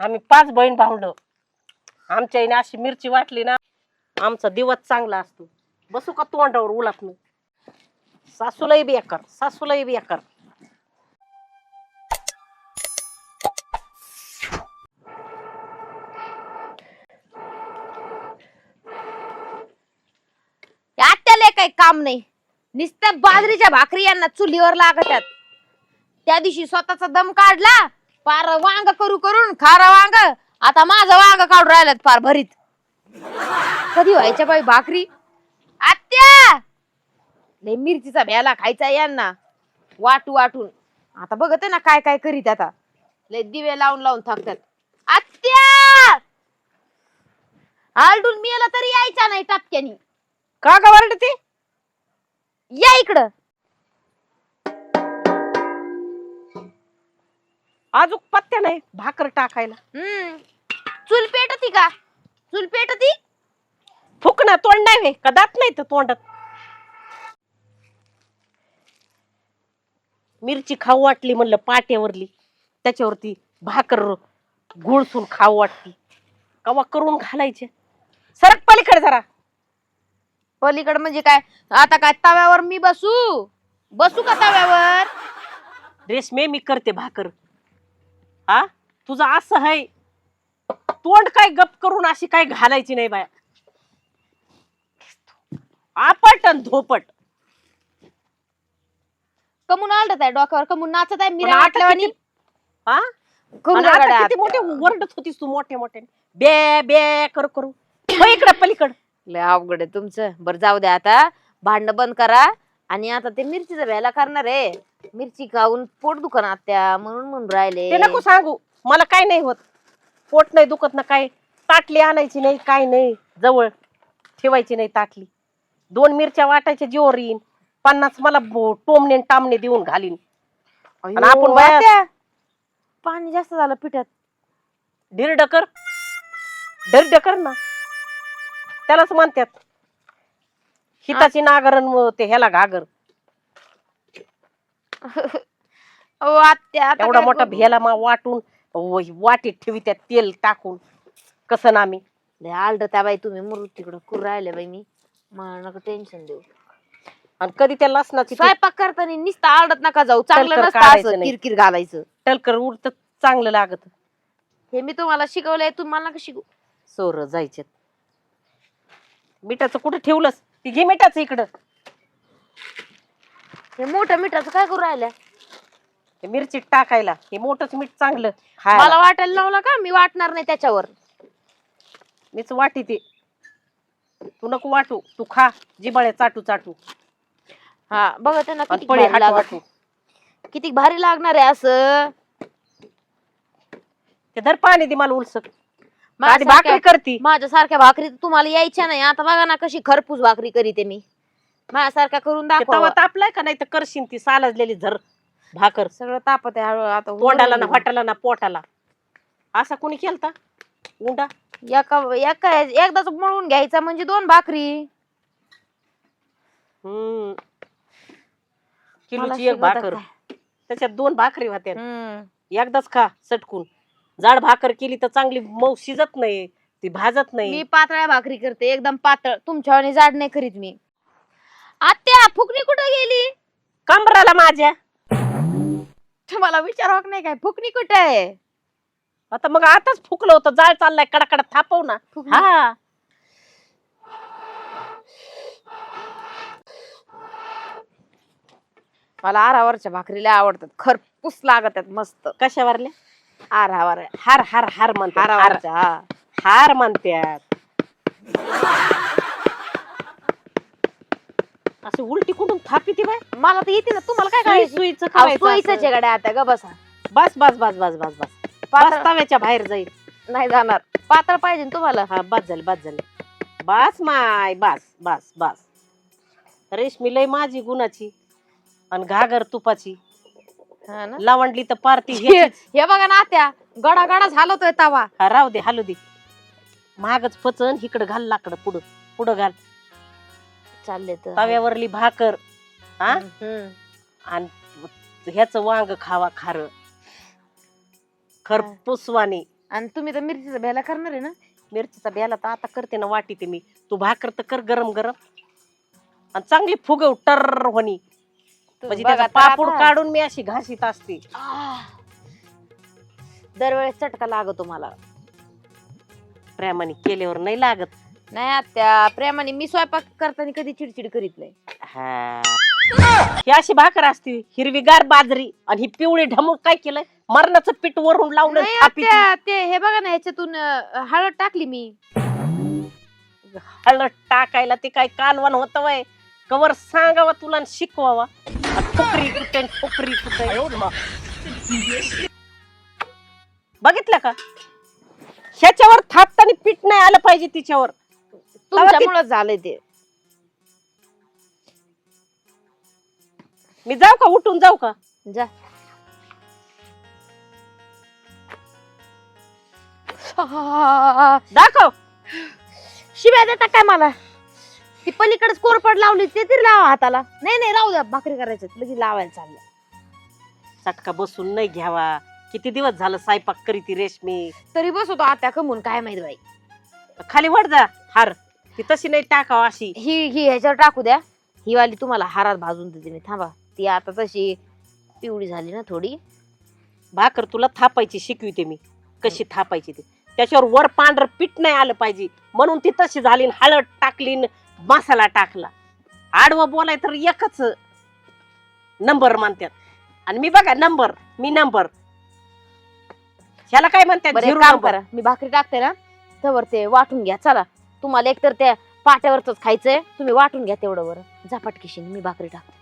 आम्ही पाच बहीण भावंड. आमच्या आईने अशी मिरची वाटली ना आमचा दिवस चांगला असतो. बसू का तोंडावर उलात सासूलाही बेकार सासूलाही बेकार आत्याला काही काम नाही. नुसत्या बाजरीच्या भाकरी यांना चुलीवर लागतात त्या दिवशी स्वतःचा दम काढला पार वांग करू करून खारा वांग. आता माझं वांग काढून राहिल्यात फार भरीत. कधी व्हायच्या बाई भाकरी? आत्या! लय मिरचीचा भ्याला खायचा यांना. वाटू वाटून. आता बघत ना काय काय करीत आता. लय दिवे लावून लावून थकतात आत्या! आलडून मेला तरी यायचा नाही टपक्यानी. का ग वरडते या इकडं. अजून पत्त्या नाही भाकर टाकायला. हम्म. चूल पेटती का? चूल पेटती? फुक ना तोंड नाही व्हय, का दात नाही तर तोंडात? मिरची खाऊ वाटली म्हणलं पाट्यावरली त्याच्यावरती भाकर गुळसून खाऊ वाटली कवा करून घालायचे? सरक पलीकडे जरा. पलीकड म्हणजे काय? आता काय तव्यावर मी बसू? बसू का तव्यावर? रेशमे मी करते भाकर. हा? तुझं असं आहे तोंड काय गप करून अशी काय घालायची नाही बाया. आपट आणि धोपट. कमून आलत आहे डोक्यावर कमून नाचत आहे पण मिरा आता वाटल्यावानी. किती- हा? आणि आता किती. मोठे वरडत होतीस तू मोठे मोठे. बे बे कर करू. हो इकडे पलीकड. लय अवघड आहे तुमचं. बरं जाऊ द्या आता. भांडणं बंद करा. आणि आता ते मिरचीचा व्यायला करणार आहे. मिरची खाऊन पोट दुकान आत्या म्हणून म्हणून राहिले. ते नको सांगू. मला काय नाही होत. पोट नाही दुखत ना काय. ताटली आणायची नाही काय नाही. जवळ ठेवायची नाही ताटली. दोन मिरच्या वाटायच्या जीवर येईन. पन्नास मला बो- टोमणे न टामणे देऊन घालीन. आणि आपण अयो, बाया- आत्या, पाणी जास्त झालं पिठात. ढिरड कर. ढिरड कर ना. त्यालाच म्हणतात. हिताची नागरण ते ह्याला घागर. अहो आत्या आता एवढा काय मोठा? भेला मा वाटून व- वाटीत ठेवी त्यात तेल टाकून. कसं ना मी लय आलड त्या बाई तुम्ही मुरू तिकडं कुर राहिले बाई मी. मला नका टेन्शन देऊ. आणि कधी त्या लसणाची ती स्वयंपाक करताना नुसतं आलडत नका जाऊ. चांगलं टलकर नसतं काढायचं असं नाही. किरकिर घालायचं. टलकर उडत चांगलं लागत. हे मी तुम्हाला शिकवलंय तुम्हाला नका शिकू सोर जायचे मिठाचं कुठं ठेवलंस? ती घे मिठाचं इकडं. हे मोठं मिठाचं काय करू राहिल्या? ते मिरचीत टाकायला. हे मोठंच मीठ चांगलं मला खायला वाटायला लावलं का? मी वाटणार नाही त्याच्यावर. मीच वाटी ते. तू नको वाटू. तू खा. जिबाळे चाटू चाटू. हा बघा ते ना आणि किती पळे भारी हाटू लागत हाटू किती भारी लागणार आहे असं. ते धर पाणी दे मला उलसक. आधी माझ्यासारख्या- भाकरी करती. माझ्यासारख्या भाकरी तर तुम्हाला यायच्या नाही. आता बघा ना कशी खरपूस भाकरी करीते मी. माझ्यासारख्या करून तवा दाखवा. तापलाय का? नाही तर करशील ती सालजलेली झर भाकर. सगळं तापत आहे आता तोंडाला ना उडून वाटाला ना पोटाला. असा कोणी केलता? उंडा. एका एका एकदाच मळून घ्यायचा म्हणजे दोन भाकरी. हम्म. मला किलोची एक भाकर. काय? त्याच्यात दोन भाकरी होत्या. हम्म. एकदाच खा सटकून. जाड भाकर केली तर चांगली मऊ शिजत नाही ती भाजत मी नाही पातळ्या भाकरी करते एकदम पातळ. तुमच्या जाड नाही करीत मी. आत्या फुकणी कुठे गेली? कमराला माझ्या. तुम्हाला विचारावं नाही काय? फुकणी कुठे आहे? आता मग आताच फुकलं होतं. जाळ चाललाय कडकडा थापव ना. फुकणी? हा. मला आरावरच्या भाकरीला आवडतात. खरपूस लागत आहेत मस्त. कशावरल्या? आरावर. हार हार हार म्हणतात. हार आरावरच्या हा. हार म्हणतात. अशी उलटी कुठून थापी ती बाय मला तर येते ना. तुम्हाला काय करायचं? सुईचं करायचं असं. गड्या आता ग बसा. बस बस बस बस बस बस. पातळ तव्याच्या बाहेर जाईल. नाही जाणार. पातळ पाहिजे ना तुम्हाला. हा बस झालं बस झालं. बस माय बस बस बस. रेशमी लय माझी गुणाची आणि घागर तुपाची. हा ना? लावणली तर पारती हे ह्याचीच. हे बघा ना आत्या गडा गडा झालतोय तवा. हा, राहू दे हालू दे. महागच पचन इकडं घाल लाकडं पुढं. पुढं घाल. चालले तर. तव्यावरली भाकर हा हम्म. आणि ह्याच वांग खावा खार. खरपुसवानी. आणि तुम्ही तर मिरचीचा भ्याला करणार आहे ना? मिरचीचा ब्याला तर आता करते ना वाटी ते मी. तू भाकर तर कर गरम गरम. आणि चांगली फुगव टर होणी. म्हणजे बघा त्याचा तर पापूड आता. काढून मी अशी घासीत असते. आह. दरवेळेस चटका लागतो मला. प्रेमाने केल्यावर नाही लागत. नाही आत्या प्रेमाने मी स्वयंपाक करताना कधी चिडचिड करीत नाही. हा. ही अशी भाकर असते हिरवीगार बाजरी आणि ही पिवळी ढमूक काय केलंय? मरणाचं पीठ वरून लावलं नाही थापीत. आत्या, ते हे बघा ना ह्याच्यातून अं, हळद टाकली मी. हळद टाकायला ते काय कालवण होत वय. कवर सांगावा तुला आणि शिकवावा. ठोकरी कुठे ठोकरी कुठे? बघितलं का? ह्याच्यावर थापताना पीठ नाही आलं पाहिजे तिच्यावर. तुमच्यामुळं झालंय ते. मी जाऊ का? उठून जाऊ का? जा. दाखव. शिव्या देता काय मला? ती पलीकडेच कोरपड लावली ते तरी लावा हाताला. नाही नाही राहू द्या भाकरी करायचं लगेच लावायला चाललं चटका बसून नाही घ्यावा. किती दिवस झालं स्वयंपाक करी ती रेशमी? तरी बसवतो आत्या कमून काय माहीत बाई. खाली वड जा हार. ती तशी नाही टाकाव अशी. ही ही ह्याच्यावर टाकू द्या. ही वाली तुम्हाला हारात भाजून देते मी. थांबा. ती आता तशी पिवळी झाली ना थोडी. भाकर तुला थापायची शिकविते मी. कशी थापायची ती. त्याच्यावर वर पांढर पीठ नाही आलं पाहिजे. म्हणून ती तशी झाली न हळद टाकली न मसाला टाकला. आडवं बोलाय तर एकच नंबर मानतात आणि मी बघा नंबर. मी नंबर. ह्याला काय म्हणतात? बरं एक झिरो काम नंबर. करा. मी भाकरी टाकते ना तवर ते वाटून घ्या. चला. तुम्हाला एकतर त्या पाट्यावरच खायचंय तुम्ही वाटून घ्या तेवढं बरं. झपाटकीशी मी भाकरी टाकते.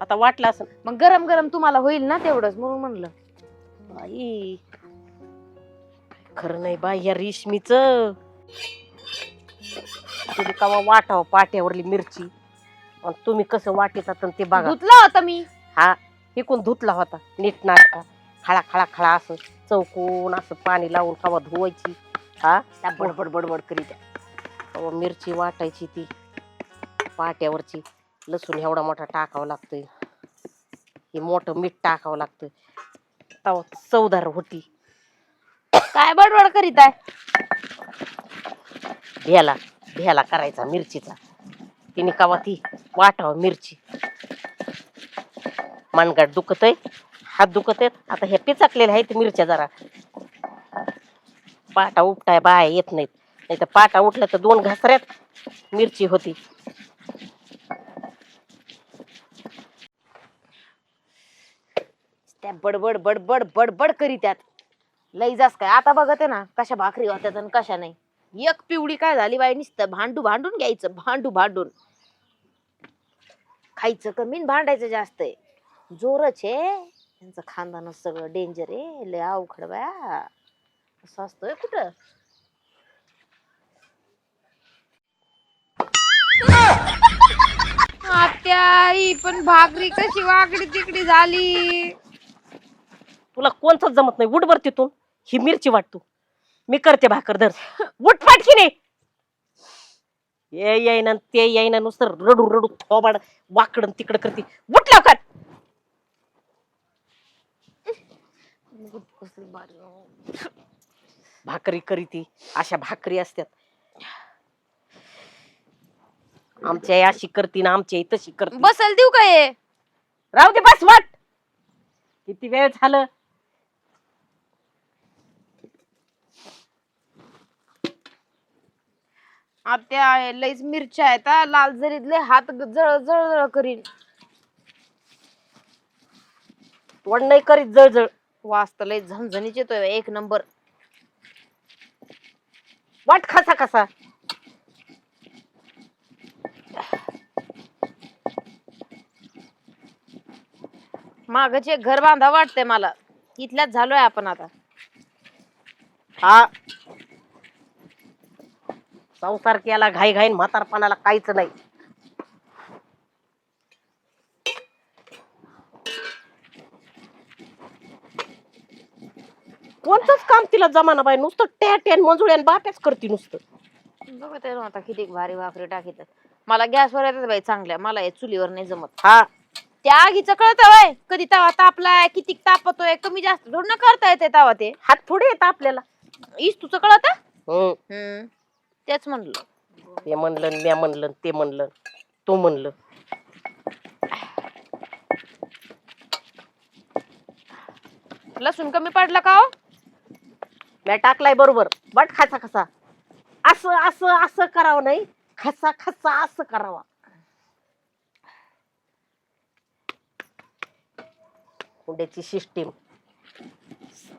आता वाटलं असं. मग गरम गरम तुम्हाला होईल ना तेवढंच म्हणून म्हणलं. बाई. खरं नाही बाई या रेशमीच. तुम्ही कवा वाटाव पाट्यावरली मिरची. आणि तुम्ही कसं वाटेतात ते बघा. धुतलं होतं मी. हा इकून धुतला होता. नीट नाटका. खळा खळा खळा असं चौकून असं पाणी लावून कवा धुवायची. हा? त्या बडबड बडबड करीत कवा मिरची वाटायची ती. पाट्यावरची. लसूण एवढा मोठा टाकावं लागतोय. हे मोठं मीठ टाकावं लागतंय. तवा चवदार होती. काय बडबड करीत आहे? भ्याला भ्याला करायचा मिरचीचा. तिने कवा ती वाटावं मिरची. मनगट दुखत आहे हात दुखत आहेत आता हे पिचकलेले आहेत मिरच्या जरा. पाटा उपटाय बाय येत नाहीत. नाही तर पाटा उठला तर दोन घासऱ्यात मिरची होती. त्या बडबड बडबड बडबड करीत्यात लई जास काय. आता बघत आहे ना कशा भाकरी होत्यात आणि कशा नाही. एक पिवडी काय झाली बाई नुसतं भांडू भांडून घ्यायचं भांडू भांडून. खायचं कमी भांडायचं जास्त आहे. जोरच आहे. त्यांचं खानदानच सगळं डेंजर आहे. लय अवघड बाया. असं असतोय कुठं? आत्या ही पण भाकरी कशी वाकडी तिकडी झाली. तुला कोणतंच जमत नाही. उठ बर तिथून. ही मिरची वाटतो मी करते भाकर धर. उठ फाटकी नाही ये येईना ते येईना नुसतं रडू रडू थोबाड वाकडन तिकडं करते. उठ लवकर. भाकरी करी ती अशा भाकरी असतात आमच्या अशी करती ना आमच्या तशी करते. बसल देऊ का हे? राहू दे बस वाट. किती वेळ झालं? आत्या लईच मिरच्या आहेत हा. लाल जरीतले हात जळ जळ जळ करीन. तोंड नाही करीत जळजळ. वास तर लई झणझणीच येतोय एक नंबर. वाट कसा कसा मागचे एक घर बांधा वाटतंय मला इथल्याच झालोय आपण आता. हा. संसार केला घाई घाईन म्हातारपणाला काहीच नाही. काम तिला जमाना बाई नुसतं टॅ टॅन मंजुळ्यान बाप्याच करते नुसतं. बघत आहे ना आता किती भारी भाकरी टाकीत मला गॅसवर येतात बाई चांगल्या. मला हे चुलीवर नाही जमत. हा. त्या आगीचं कळत वय. कधी तवा तापलाय किती तापतोय कमी जास्त थोडं ना करता येते तवा ते. हात थोडे येत आपल्याला. इस तुझं कळत? हम्म. तेच म्हणलं. ते म्हणलं म्या म्हणलं ते म्हणलं. तू म्हणलं. लसूण कमी पडला का हो? म्या टाकलाय बरोबर बट खासा खसा. असं असं असं करावं नाही खसा खसा असं करावा. हुंड्याची सिस्टीम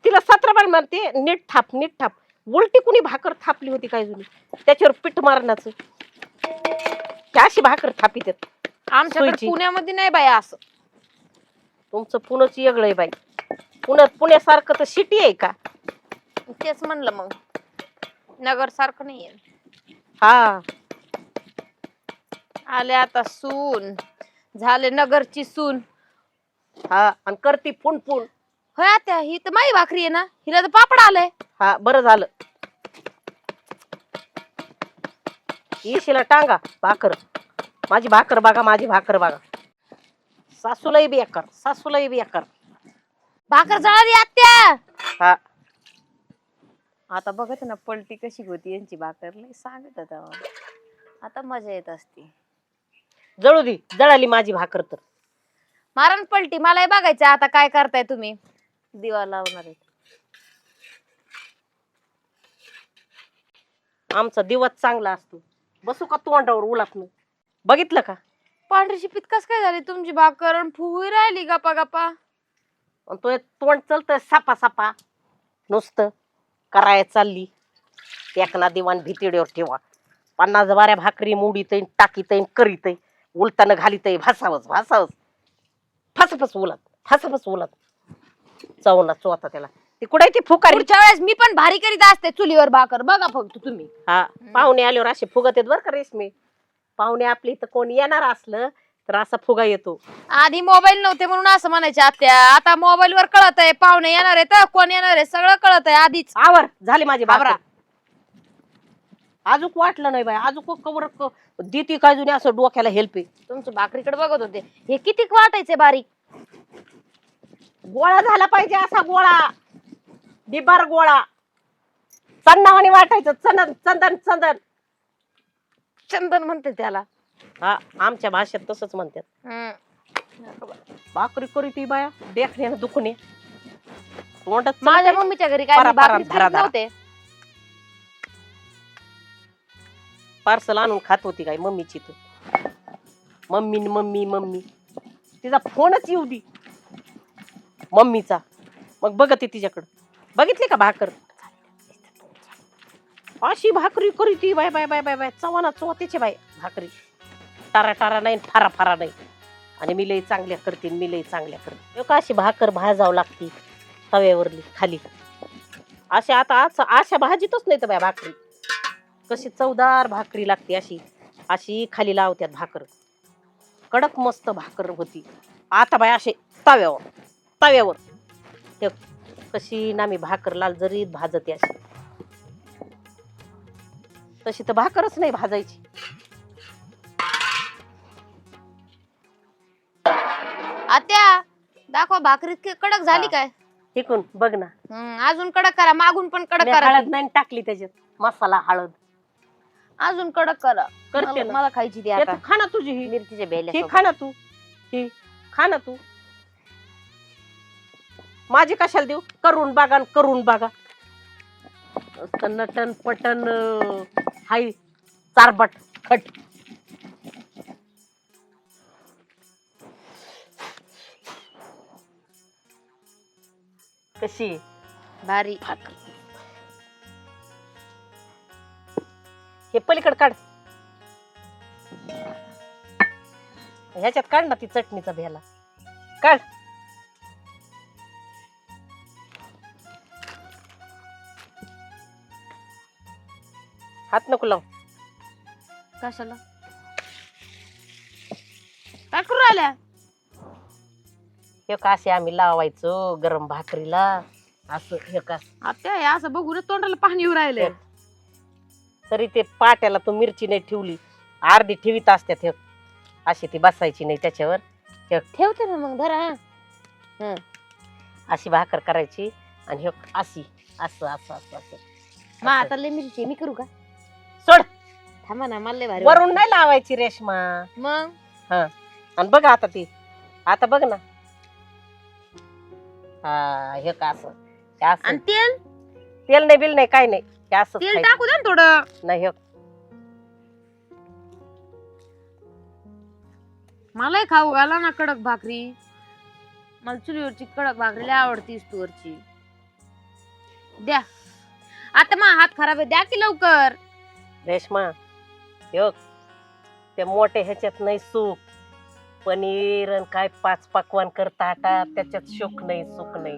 तिला सतरा बार म्हणते नीट थाप नीट थाप. उलटी कुणी भाकर थापली होती काय जुनी? त्याच्यावर पीठ मारण्याचं. ते अशी भाकर थापी देत आमच्याकडे सोयची. पुण्यामध्ये नाही बाई असं. तुमचं पुण्याची वेगळं आहे बाई. पुण्यात पुण्यासारखं तर सिटी आहे का? तेच म्हणलं मग. नगर सारखं नाहीये. हा. आले आता सून. झाले नगरची सून. हा आणि करती फुन फुन होय आता ही तर माई भाकरी आहे ना? हिला तर पापड आलंय. हा बरं झालं. येशीला टांगा भाकर. माझी भाकर बघा माझी भाकर बघा. सासूलाही बेकार सासूलाही बेकार भाकर जळाली आत्या. हा. आता बघत ना पलटी कशी होती यांची भाकर सांगत होता आता मजा येत असते. जळू दे जळाली माझी भाकर तर. मारण पलटी मलाही बघायचं आता काय करताय तुम्ही. दिवा लावणार आहे. आमचा दिवस चांगला असतो. बसू का तोंडावर उलापन? बघितलं का? पांढरी शिपीत कस काय झाली तुमची भाकर? आणि फुगू राहिली गप्पा गप्पा. तो तोंड चलतंय सापा सापा नुसतं. कराय चालली. एकना दिवाण भीतीड्यावर ठेवा. पन्नास बाऱ्या भाकरी मुडीत टाकीत करीत उलताना घालीत भासावच भासावच. फसफस उलत फसफस उलत चवना चोता त्याला. ती कुठे ती फुकारी? पुढच्या वेळेस मी पण भारी करीत असते चुलीवर भाकर. बघा फक्त तुम्ही. हा पाहुणे आल्यावर असे फुगत येत बरं का रेशमी. पाहुणे आपली इथं कोण येणार असलं तर असा फुगा येतो. आधी मोबाईल नव्हते म्हणून असं म्हणायचे आत्या आता मोबाईल वर कळत आहे पाहुणे येणार आहे तर कोण येणार आहे? सगळं कळत आहे आधीच. आवर झाली माझी आवरा. भाकर अजूक वाटलं नाही बाई अजूक कवर देती काय जुनी असं डोक्याला हेल्प आहे. तुमच्या भाकरीकडे बघत होते. हे किती वाटायचे बारीक. गोळा झाला पाहिजे असा गोळा. बिबार गोळा. चन्नावाने वाटायचं चंदन चंदन चंदन. चंदन म्हणते त्याला. हा आमच्या भाषेत तसंच म्हणतात. हम्म. भाकरी करी ती बाया देखण्यानं दुखणे. तोंडात माझ्या. मम्मीच्या घरी काय मी परा, भाकरी धरा, खात धरा. नव्हते. पार्सल आणून खात होती काय मम्मीची तू? मम्मी न मम्मी मम्मी. तिचा फोनच येऊ दी. मम्मीचा. मग बघते तिच्याकडं. बघितली का भाकर? अशी भाकरी करी ती बाय बाय बाय बाय बाय. चव्हाना चोतीची बाय भाकरी. टारा टारा नाही फारा फारा नाही आणि मी लई चांगल्या करते मी लई चांगल्या करते का अशी भाकर भाजावं लागती तव्यावरली खाली? अशा आता आज अशा भाजीतच नाही तर बाय भाकरी. कशी चवदार भाकरी लागते अशी. अशी खाली लावत्यात भाकर. कडक मस्त भाकर होती. आता बाय असे तव्यावर तव्यावर. ते कशी ना मी भाकर लाल जरीत भाजते अशी. तशी तर भाकरच नाही भाजायची. दाखवा भाकरी कि- कडक झाली हा. काय? इकून बघ ना. हम्म, अजून कडक करा मागून पण कडक मी करा हळद. नाही टाकली त्याच्यात. मसाला हळद. अजून कडक करा. करते मला ना. मला खायची ती हे आता. तू खा ना तुझी ही. मिरचीच्या ही बेल्या खा ना तू. ही खा ना तू. माझी कशाला देऊ? करून बघा न करून बघा. नुसतं नटन पटन अं, हाय चारबट खट. कशी? आहे? भारी हे पलीकडे काढ. ह्याच्यात काढ ना ती चटणीचा भेला काढ. हात नको लाव. कशाला? काय करू राहिल्या? हे का असे आम्ही लावायचो गरम भाकरीला? असं हे का? आत्या हे असं बघून तोंडाला पाणी येऊ राहिले तरी ते पाट्याला तो मिरची नाही ठेवली. अर्धी ठेवीत असत्यात हे. अशी ती बसायची नाही त्याच्यावर. ठेव. ठेवते ना मग धरा. हं. अशी भाकर करायची आणि हे अशी असं असं असं असं. मग आता लय मिरची मी करू का? सोड. थांबा ना मला लय भारी वरून नाही लावायची रेशमा. मग? आणि बघ आता ती. आता बघ ना. हा हे का असं? हे असं. आणि तेल? तेल नाही बिल नाही काय नाही. हे असं तेल टाकू द्या ना थोडं. नाही हे. मलाही खाऊ घाला ना कडक भाकरी. मला चुलीवरची कडक भाकरी लय आवडती इस्तूवरची द्या. आता मग हात खराब आहे द्या की लवकर. रेशमा हे ते मोठे ह्याच्यात नाही सूप. पनीर आणि काय पाच पकवान करता आता त्याच्यात शोक नाही सुख नाही.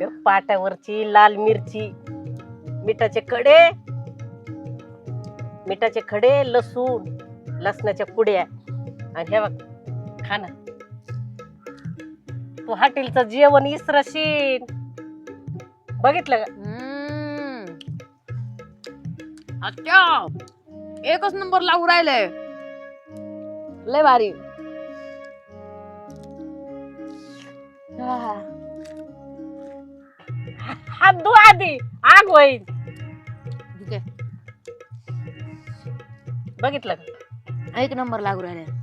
हे पाट्यावरची लाल मिरची मिठाचे खडे मिठाचे खडे लसूण लसणाच्या कुड्या आणि हे बघ खा ना. तू हॉटेलचं जेवण इसरशील. बघितलं का? अच्छा एकच नंबर लागू राहिलंय. लय भारी. हात धु आधी. आग होईल. ठीक आहे बघितलं का? एक नंबर लागू राहिलाय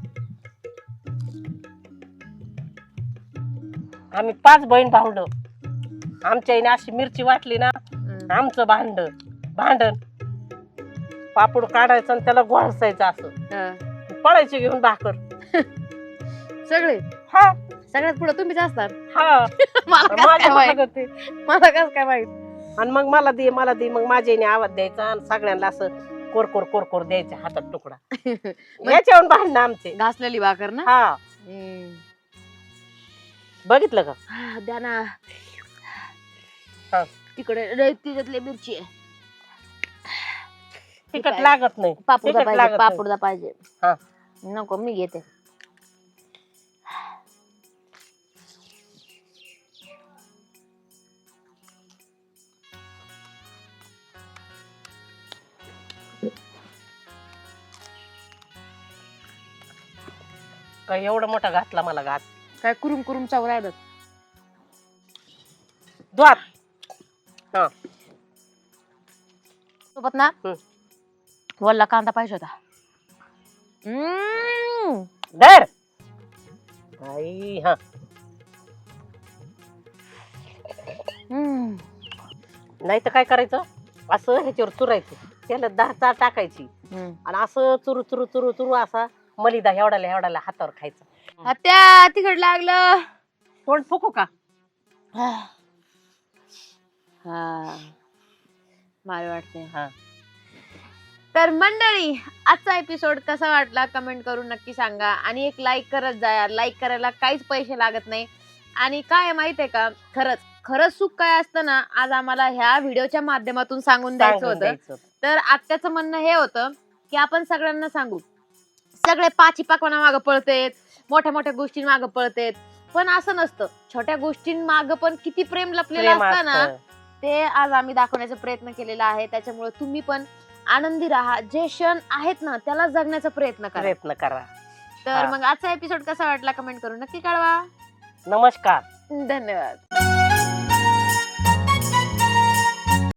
आम्ही पाच बहीण भावंड आमच्या आईने अशी मिरची वाटली ना. आमचं भांड भांडण. पापड काढायचं आणि त्याला घोळसायचं असं. पळायची घेऊन भाकर. सगळे? हा. सगळ्यात पुढे तुम्हीच असतात हा मला कसं माझ्या काय माहीत? मागं ते. मला कसं काय माहीत आणि मग मला दे मला दे मग माझ्या आईने आवाज द्यायचा आणि सगळ्यांना असं कोर कोर कोर कोर द्यायचे हातात तुकडा याच्यावर भांडणं आमचे घासलेली भाकर ना हा हम्म. बघितलं का हा, द्या ना हा. तिकडे तिच्यातली मिरची आहे तिखट आहे. लागत नाही तिखट पाहिजे लागत नाही. पापडदा पाहिजे हा. नको मी घेते काय एवढा मोठा घातला मला घात. काय कुरुम कुरुम चाव राहिलं? द्वात हा. सोबत ना हम्म. वल्ला कांदा पाहिजे होता. हम्म. धर. आई हा. हम्म. नाही तर काय करायचं? असं ह्याच्यावर चुरायचं. त्याला दहा चार टाकायची. हम्म. आणि असं चुरू चुरू चुरू चुरू असा मलिदा एवढाला एवढाला हातावर खायचं. आत्या तिकड लागलं. तोंड फुकू का? हा. वाटते हा. तर मंडळी आजचा एपिसोड कसा वाटला कमेंट करून नक्की सांगा. आणि एक लाईक करत जा लाईक करायला काहीच पैसे लागत नाही. आणि काय आहे माहितीये का? खरंच खरंच सुख काय असतं ना आज आम्हाला ह्या व्हिडिओच्या माध्यमातून सांगून द्यायचं सांगून होतं. द्यायचं होतं. तर आत्याचं म्हणणं हे होतं की आपण सगळ्यांना सांगू. सगळे पाची पाकवाना मागं पळतेत मोठ्या मोठ्या गोष्टी मागं पळतेत. पण असं नसतं. छोट्या गोष्टींमागं पण किती प्रेम लपलेलं प्रेम असतं ना असतं. ते आज आम्ही दाखवण्याचा प्रयत्न केलेला आहे. त्याच्यामुळे तुम्ही पण आनंदी राहा. जे क्षण आहेत ना त्याला जगण्याचा प्रयत्न करा. प्रयत्न करा. तर हा. मग आजचा एपिसोड कसा वाटला कमेंट करून नक्की कळवा. नमस्कार. धन्यवाद.